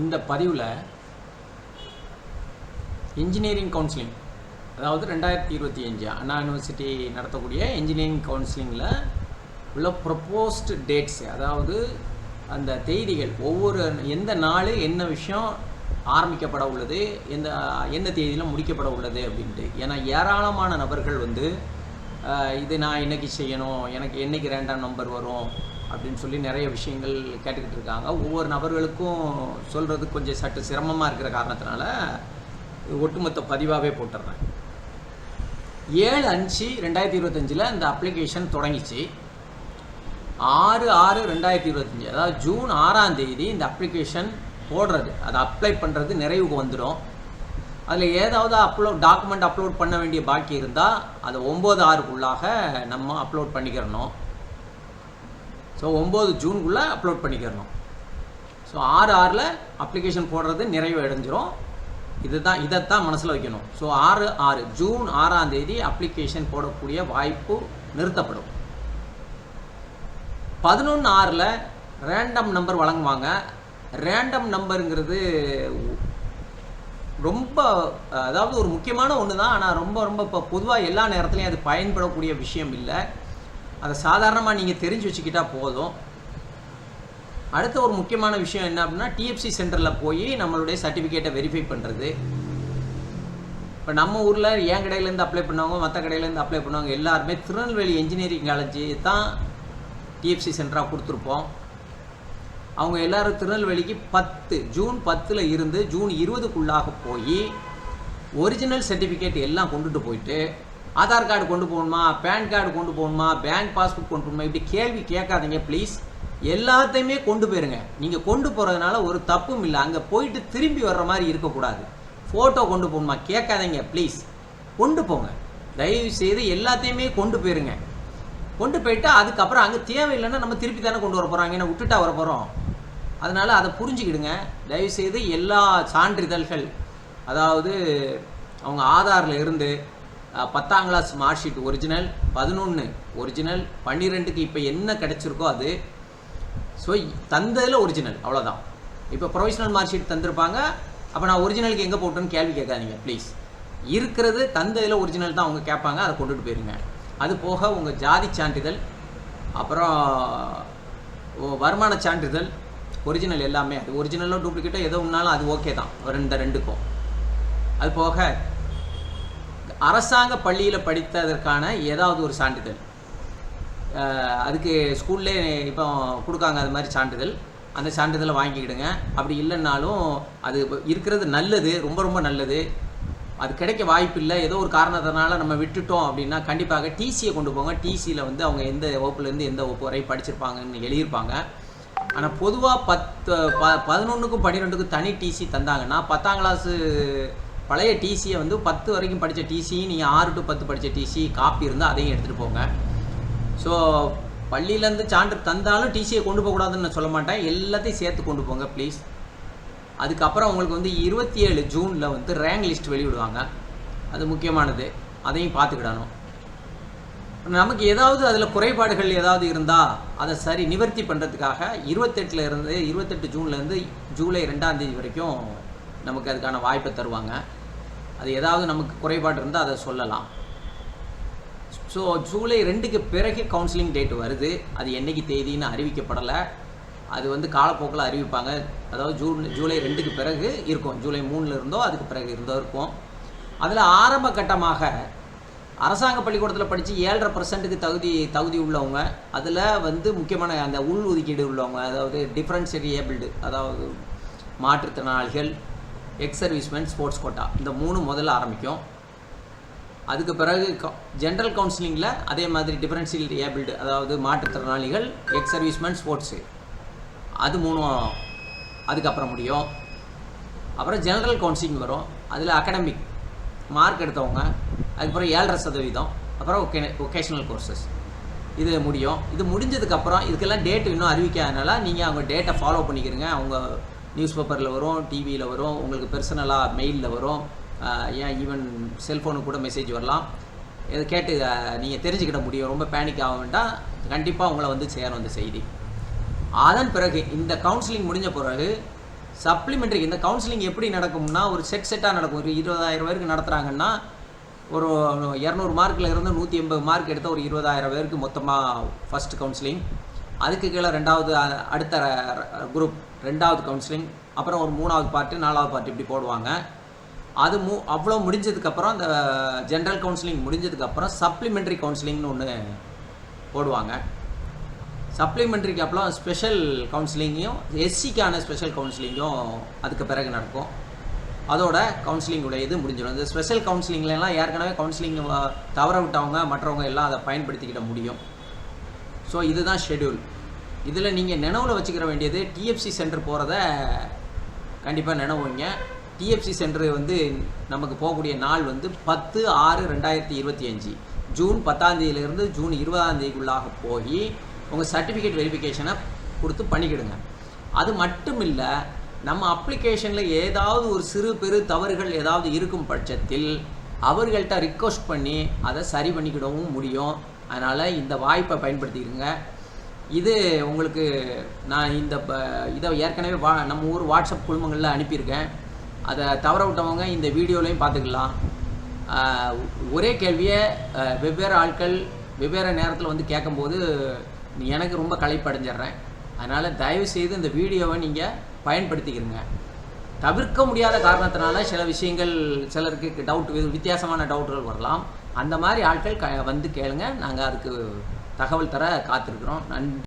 இந்த பதிவில் engineering counselling அதாவது ரெண்டாயிரத்தி இருபத்தி அஞ்சு அண்ணா யூனிவர்சிட்டி நடத்தக்கூடிய இன்ஜினியரிங் கவுன்சிலிங்கில் உள்ள ப்ரப்போஸ்டு டேட்ஸ் அதாவது அந்த தேதிகள் ஒவ்வொரு எந்த நாள் என்ன விஷயம் ஆரம்பிக்கப்பட உள்ளது எந்த எந்த தேதியில் முடிக்கப்பட உள்ளது அப்படின்ட்டு. ஏன்னா ஏராளமான நபர்கள் வந்து இது நான் இன்றைக்கி செய்யணும் எனக்கு என்னைக்கு ரேண்டம் நம்பர் வரும் அப்படின்னு சொல்லி நிறைய விஷயங்கள் கேட்டுக்கிட்டு இருக்காங்க. ஒவ்வொரு நபர்களுக்கும் சொல்கிறது கொஞ்சம் சற்று சிரமமாக இருக்கிற காரணத்தினால இது ஒட்டுமொத்த பதிவாகவே போட்டுடுறேன் ஏழு அஞ்சு ரெண்டாயிரத்தி இருபத்தஞ்சில் இந்த அப்ளிகேஷன் தொடங்கிச்சு. ஆறு ஆறு ரெண்டாயிரத்தி இருபத்தஞ்சி அதாவது ஜூன் ஆறாம் தேதி இந்த அப்ளிகேஷன் போடுறது. அதை அப்ளை பண்ணுறது நிறைவுக்கு வந்துடும் அதில் ஏதாவது அப்லோட் டாக்குமெண்ட் அப்லோட் பண்ண வேண்டிய பாக்கி இருந்தால் அதை ஒம்பது ஆறுக்குள்ளாக நம்ம அப்லோட் பண்ணிக்கிறணும். ஸோ ஒம்பது ஜூனுக்குள்ளே அப்லோட் பண்ணிக்கிறணும். ஸோ ஆறு ஆறில் அப்ளிகேஷன் போடுறது நிறைவு அடைஞ்சிரும். இதுதான் இதைத்தான் மனசில் வைக்கணும். ஸோ ஆறு ஆறு ஜூன் ஆறாம் தேதி அப்ளிகேஷன் போடக்கூடிய வாய்ப்பு நிறுத்தப்படும். பதினொன்று ஆறில் ரேண்டம் நம்பர் வழங்குவாங்க. ரேண்டம் நம்பருங்கிறது ரொம்ப அதாவது ஒரு முக்கியமான ஒன்று தான் ஆனால் ரொம்ப ரொம்ப இப்போ பொதுவாக எல்லா நேரத்துலையும் அது பயன்படக்கூடிய விஷயம் இல்லை. அதை சாதாரணமாக நீங்கள் தெரிஞ்சு வச்சுக்கிட்டால் போதும். அடுத்த ஒரு முக்கியமான விஷயம் என்ன அப்படின்னா டிஎஃப்சி சென்டரில் போய் நம்மளுடைய சர்டிஃபிகேட்டை வெரிஃபை பண்ணுறது இப்போ நம்ம ஊரில் என் கடையிலேருந்து அப்ளை பண்ணவங்க மற்ற கடையிலேருந்து அப்ளை பண்ணவங்க எல்லாருமே திருநெல்வேலி இன்ஜினியரிங் காலேஜ் தான் டிஎஃப்சி சென்டராக கொடுத்துருப்போம். அவங்க எல்லாரும் திருநெல்வேலிக்கு பத்து ஜூன் பத்தில் இருந்து ஜூன் இருபதுக்குள்ளாக போய் ஒரிஜினல் சர்டிஃபிகேட் எல்லாம் கொண்டுட்டு போயிட்டு ஆதார் கார்டு கொண்டு போகணுமா? பேன் கார்டு கொண்டு போகணுமா? பேங்க் பாஸ்புக் கொண்டு போகணுமா? இப்படி கேள்வி கேட்காதீங்க ப்ளீஸ். எல்லாத்தையுமே கொண்டு போயிருங்க. நீங்கள் கொண்டு போகிறதுனால ஒரு தப்பும் இல்லை. அங்கே போயிட்டு திரும்பி வர்ற மாதிரி இருக்கக்கூடாது. ஃபோட்டோ கொண்டு போகணுமா? கேட்காதீங்க ப்ளீஸ். கொண்டு போங்க. தயவு செய்து எல்லாத்தையுமே கொண்டு போயிருங்க. கொண்டு போயிட்டு அதுக்கப்புறம் அங்கே தேவையில்லைன்னா நம்ம திருப்பி தானே கொண்டு வர போகிறோம் ஏன்னா விட்டுட்டா வர போகிறோம் அதனால் அதை புரிஞ்சுக்கிடுங்க. தயவுசெய்து எல்லா சான்றிதழ்கள் அதாவது அவங்க ஆதாரில் இருந்து பத்தாம் கிளாஸ் மார்க் ஷீட் ஒரிஜினல் பதினொன்று ஒரிஜினல் பன்னிரெண்டுக்கு இப்போ என்ன கிடச்சிருக்கோ அது. ஸோ தந்ததில் ஒரிஜினல் அவ்வளோதான் இப்போ ப்ரொஃபஷனல் மார்க் ஷீட் தந்திருப்பாங்க. அப்போ நான் ஒரிஜினலுக்கு எங்கே போட்டோன்னு கேள்வி கேட்காதீங்க ப்ளீஸ் இருக்கிறது தந்ததில் ஒரிஜினல் தான் அவங்க கேட்பாங்க அதை கொண்டுட்டு போயிருங்க. அது போக உங்கள் ஜாதி சான்றிதழ் அப்புறம் ஓ- வருமான சான்றிதழ் ஒரிஜினல் எல்லாமே. அது ஒரிஜினலோ டூப்ளிகேட்டோ எதோ ஒன்றாலும் அது ஓகே தான் ரெண்டு ரெண்டுக்கும். அது போக அரசாங்க பள்ளியில் படித்ததற்கான ஏதாவது ஒரு சான்றிதழ். அதுக்கு ஸ்கூல்லே இப்போ கொடுக்காங்க அது மாதிரி சான்றிதழ். அந்த சான்றிதழை வாங்கிக்கிடுங்க. அப்படி இல்லைன்னாலும் அது இருக்கிறது நல்லது ரொம்ப ரொம்ப நல்லது. அது கிடைக்க வாய்ப்பு இல்லை ஏதோ ஒரு காரணத்தினால நம்ம விட்டுட்டோம் அப்படின்னா கண்டிப்பாக டிசியை கொண்டு போங்க. டிசியில் வந்து அவங்க எந்த வகுப்புலேருந்து எந்த வகுப்பு வரை படிச்சிருப்பாங்கன்னு எழுதியிருப்பாங்க. ஆனால் பொதுவாக பத்து ப பதினொன்றுக்கும் பன்னிரெண்டுக்கும் தனி டிசி தந்தாங்கன்னா பத்தாம் கிளாஸு பழைய டிசியை வந்து பத்து வரைக்கும் படித்த டிசி நீங்கள் ஆறு டு பத்து படித்த டிசி காப்பி இருந்தால் அதையும் எடுத்துகிட்டு போங்க. ஸோ பள்ளியிலேருந்து சான்று தந்தாலும் டிசியை கொண்டு போகக்கூடாதுன்னு நான் சொல்ல மாட்டேன். எல்லாத்தையும் சேர்த்து கொண்டு போங்க ப்ளீஸ் அதுக்கப்புறம் உங்களுக்கு வந்து இருபத்தி ஏழு ஜூனில் வந்து ரேங்க் லிஸ்ட் வெளியிடுவாங்க. அது முக்கியமானது. அதையும் பார்த்துக்கிடணும். நமக்கு ஏதாவது அதில் குறைபாடுகள் ஏதாவது இருந்தால் அதை சரி நிவர்த்தி பண்ணுறதுக்காக இருபத்தெட்டில் இருந்து இருபத்தெட்டு ஜூன்லேருந்து ஜூலை ரெண்டாம் தேதி வரைக்கும் நமக்கு அதுக்கான வாய்ப்பை தருவாங்க. அது ஏதாவது நமக்கு குறைபாடு இருந்தால் அதை சொல்லலாம். ஸோ ஜூலை ரெண்டுக்கு பிறகு கவுன்சிலிங் டேட் வருது. அது என்றைக்கு தேதின்னு அறிவிக்கப்படலை. அது வந்து காலப்போக்கில் அறிவிப்பாங்க. அதாவது ஜூன் ஜூலை ரெண்டுக்கு பிறகு இருக்கும். ஜூலை மூணில் இருந்தோ அதுக்கு பிறகு இருந்தோ இருக்கும். அதில் ஆரம்ப கட்டமாக அரசாங்க பள்ளிக்கூடத்தில் படித்து ஏழரை பர்சன்ட்டுக்கு தகுதி தகுதி உள்ளவங்க அதில் வந்து முக்கியமான அந்த உள் ஒதுக்கீடு உள்ளவங்க அதாவது டிஃப்ரென்ஷியரி ஏபிள்டு அதாவது மாற்றுத்திறனாளிகள் எக்ஸ் சர்வீஸ்மேன் ஸ்போர்ட்ஸ் கோட்டா இந்த மூணு முதல்ல ஆரம்பிக்கும். அதுக்கு பிறகு ஜென்ரல் கவுன்சிலிங்கில் அதே மாதிரி டிஃபரன்ஷியல் ஏபிள்டு அதாவது மாற்றுத்திறனாளிகள் எக்ஸ் சர்வீஸ்மேன் ஸ்போர்ட்ஸு அது மூணும் அதுக்கப்புறம் முடியும். அப்புறம் ஜென்ரல் கவுன்சிலிங் வரும். அதில் அகடமிக் மார்க் எடுத்தவங்க அதுக்கப்புறம் ஏழரை சதவீதம். அப்புறம் ஒகே ஒகேஷ்னல் கோர்சஸ் இது முடியும். இது முடிஞ்சதுக்கப்புறம் இதுக்கெல்லாம் டேட் இன்னும் அறிவிக்காதனால நீங்கள் அவங்க டேட்டை ஃபாலோ பண்ணிக்கிறங்க. அவங்க நியூஸ் பேப்பரில் வரும் டிவியில் வரும் உங்களுக்கு பர்சனலாக மெயிலில் வரும். ஏன் ஈவன் செல்ஃபோனுக்கு கூட மெசேஜ் வரலாம். இதை கேட்டு நீங்கள் தெரிஞ்சுக்கிட முடியும். ரொம்ப பேனிக் ஆக வேண்டாம். கண்டிப்பாக உங்களை வந்து சேரும் அந்த செய்தி. அதன் பிறகு இந்த கவுன்சிலிங் முடிஞ்ச பிறகு சப்ளிமெண்ட்ரி இந்த கவுன்சிலிங் எப்படி நடக்கும்னா ஒரு செட் செட்டாக நடக்கும். ஒரு இருபதாயிரம் பேருக்கு நடத்துகிறாங்கன்னா ஒரு இரநூறு மார்க்கில் இருந்து நூற்றி எண்பது மார்க் எடுத்தால் ஒரு இருபதாயிரம் பேருக்கு மொத்தமாக ஃபஸ்ட் கவுன்சிலிங் அதுக்கு கீழே ரெண்டாவது அடுத்த குரூப் ரெண்டாவது கவுன்சிலிங் அப்புறம் ஒரு மூணாவது பார்ட்டு நாலாவது பார்ட்டு இப்படி போடுவாங்க. அது மூ அவ்வளோ முடிஞ்சதுக்கப்புறம் அந்த ஜென்ரல் கவுன்சிலிங் முடிஞ்சதுக்கப்புறம் சப்ளிமெண்ட்ரி கவுன்சிலிங்னு ஒன்று போடுவாங்க. சப்ளிமெண்ட்ரிக்கு அப்புறம் ஸ்பெஷல் கவுன்சிலிங்கையும் எஸ்சிக்கான ஸ்பெஷல் கவுன்சிலிங்கும் அதுக்கு பிறகு நடக்கும். அதோட கவுன்சிலிங்குடைய இது முடிஞ்சிடும். இந்த ஸ்பெஷல் கவுன்சிலிங்லாம் ஏற்கனவே கவுன்சிலிங் தவற விட்டவங்க மற்றவங்க எல்லாம் அதை பயன்படுத்திக்கிட முடியும். ஸோ இதுதான் ஷெட்யூல் இதில் நீங்கள் நினைவில் வச்சுக்கிற வேண்டியது டிஎஃப்சி சென்டர் போகிறத கண்டிப்பாக நினைவுங்க. டிஎஃப்சி சென்டர் வந்து நமக்கு போகக்கூடிய நாள் வந்து பத்து ஆறு ரெண்டாயிரத்தி இருபத்தி அஞ்சு. ஜூன் பத்தாந்தேதியிலேருந்து ஜூன் இருபதாந்தேதிக்குள்ளாக போய் உங்கள் சர்டிஃபிகேட் வெரிஃபிகேஷனை கொடுத்து பண்ணிக்கிடுங்க. அது மட்டும் இல்லை நம்ம அப்ளிகேஷனில் ஏதாவது ஒரு சிறு பெரு தவறுகள் ஏதாவது இருக்கும் பட்சத்தில் அவர்கள்ட்ட ரிக்வஸ்ட் பண்ணி அதை சரி பண்ணிக்கிடவும் முடியும். அதனால் இந்த வாய்ப்பை பயன்படுத்திக்கிறங்க இது உங்களுக்கு நான் இந்த ப இதை ஏற்கனவே வா நம்ம ஊர் வாட்ஸ்அப் குழுமங்களில் அனுப்பியிருக்கேன். அதை தவற விட்டவங்க இந்த வீடியோலையும் பார்த்துக்கலாம். ஒரே கேள்வியை வெவ்வேறு ஆட்கள் வெவ்வேறு நேரத்தில் வந்து கேட்கும்போது எனக்கு ரொம்ப களைப்படைஞ்சிட்றேன். அதனால் தயவு செய்து இந்த வீடியோவை நீங்கள் பயன்படுத்திக்கிறங்க தவிர்க்க முடியாத காரணத்தினால சில விஷயங்கள் சிலருக்கு டவுட் வித்தியாசமான டவுட்டுகள் வரலாம். அந்த மாதிரி ஆட்கள் க வந்து கேளுங்க. நாங்கள் அதுக்கு தகவல் தர காத்திருக்கிறோம். நன்றி.